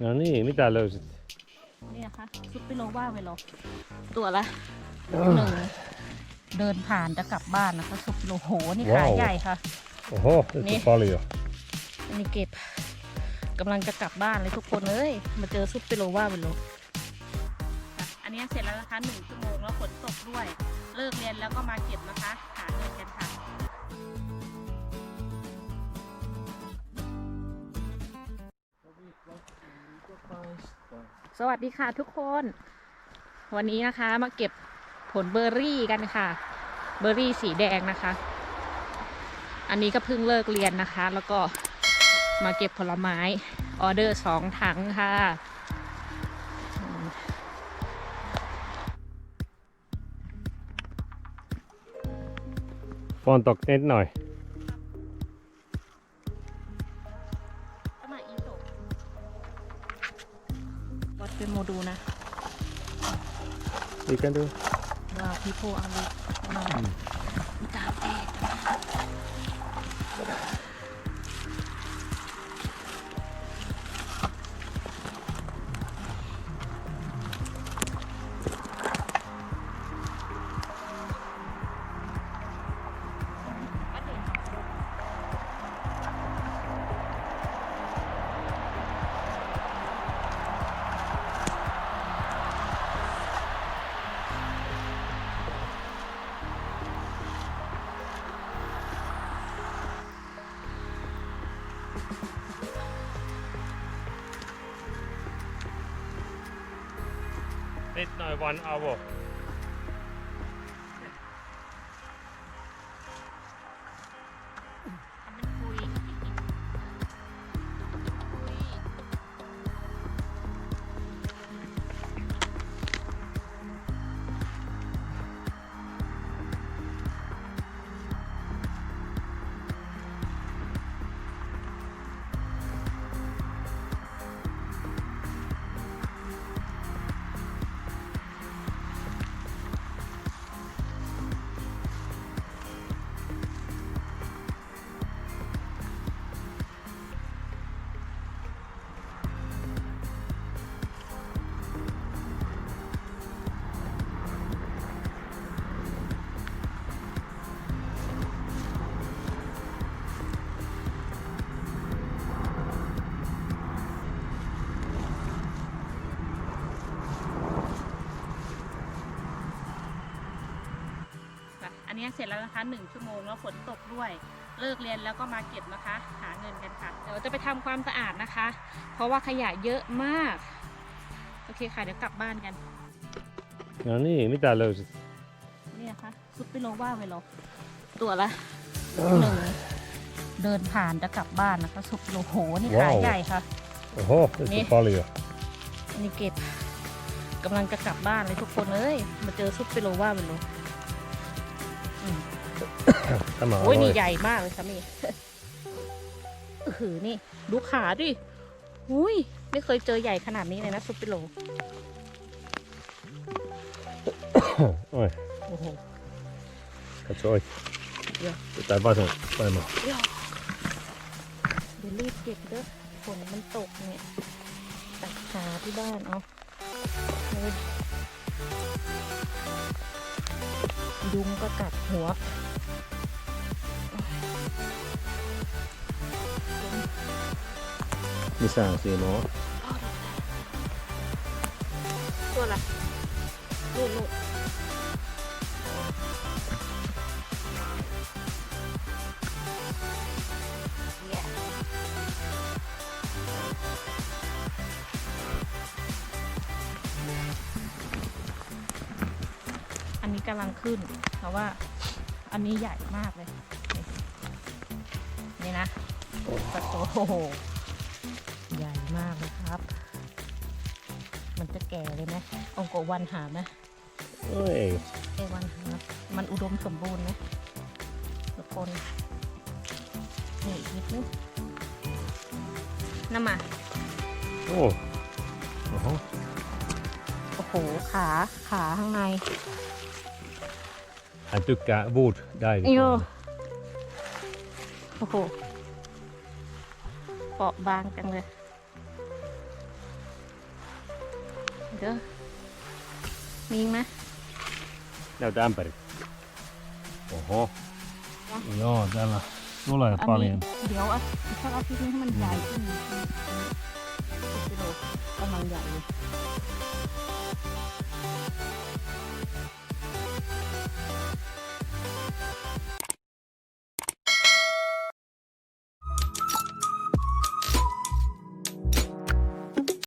No niin, mitä löysit? นี่นะคะซุปเปโรว่าเวโลตัวละหนึ่งเดินผ่านจะกลับบ้านนะคะซุปเปโรโหนี่ขาว้าว ใหญ่ค่ะ Oho, nyt Niin. on paljon. อันนี้เก็บกำลังจะกลับบ้านเลยทุกคนเอ้ยมาเจอซุปเปโรว่าเวโลค่ะอันนี้เสร็จแล้วนะคะหนึ่งชั่วโมงแล้วฝนตกด้วย เลิกเรียนแล้วก็มาเก็บนะคะหา สวัสดีค่ะทุกคน วันนี้นะคะมาเก็บผลเบอร์รี่กันค่ะ เบอร์รี่สีแดงนะคะ อันนี้ก็เพิ่งเลิกเรียนนะคะ แล้วก็มาเก็บผลไม้ออเดอร์สองถังค่ะอืมฝนตกเนิดหน่อย ดเป็นโมดูลนะ Vi kan du. ว้าวพี่โพเอาเลยมาตามแดด นิดหน่ นนี้เสร็จแล้วนะคะหนึ่งชั่วโมงแล้วฝนตกด้วย เลิกเรียนแล้วก็มาเก็บนะคะ หาเงินกันค่ะ เดี๋ยวจะไปทำความสะอาดนะคะ เพราะว่าขยะเยอะมาก โอเคค่ะเดี๋ยวกลับบ้านกัน No niin, mitä löysit? นี่นะคะซุปเปโรว่าเวโลตัวละหนึ่งเดินผ่านจะกลับบ้านนะคะซุปเปโรโหนี่ขาว้าวใหญ่ค่ะ Oho, nyt Niin. on paljon. อันนี้เก็บกำลังจะกลับบ้านเลยทุกคนเอ้ยมาเจอซุปเปโรว่าเวโลอืม Tämä โอ้ย on นี่ oi. ใหญ่มากเลยสามีเออหือนี่ดูขาดิอุ้ยไม่เคยเจอใหญ่ขนาดนี้เลยนะซุปเปโร Oi, โอ้โห katso oi. Joo. Tai vasen, vaimo. เดี๋ยวเดี๋ยวรีบเก็บเด้อฝนมันตกเนี่ยตัดขาที่บ้านเอาเฮ้ย ยุงก็กัดหัว Missä on siinä on? ตัวอะไรนู่นนู่น อันนี้กำลังขึ้น เพราะว่าอันนี้ใหญ่มากเลย นี่นี่นะประตูโอ้โหใหญ่มากเลยครับ มันจะแก่เลยไหมองกวันหาไหม No ei. เอวันหามันอุดมสมบูรณ์ไหมทุกคนนี่อีกนิดนึงน้ำมา Oh. Oho. โอ้โห ขา ขาข้างใน อัน tykkää wood diving. โอ้โหเปาะบางจังเลย เด้อมีไหม Näytä ämpäri. Oho. Joo, täällä tulee อันนี้ลยเดี๋ยวเอาชอบเอาที่นี้ให้มันใหญ่ขึ้นกำลังใหญ่เลย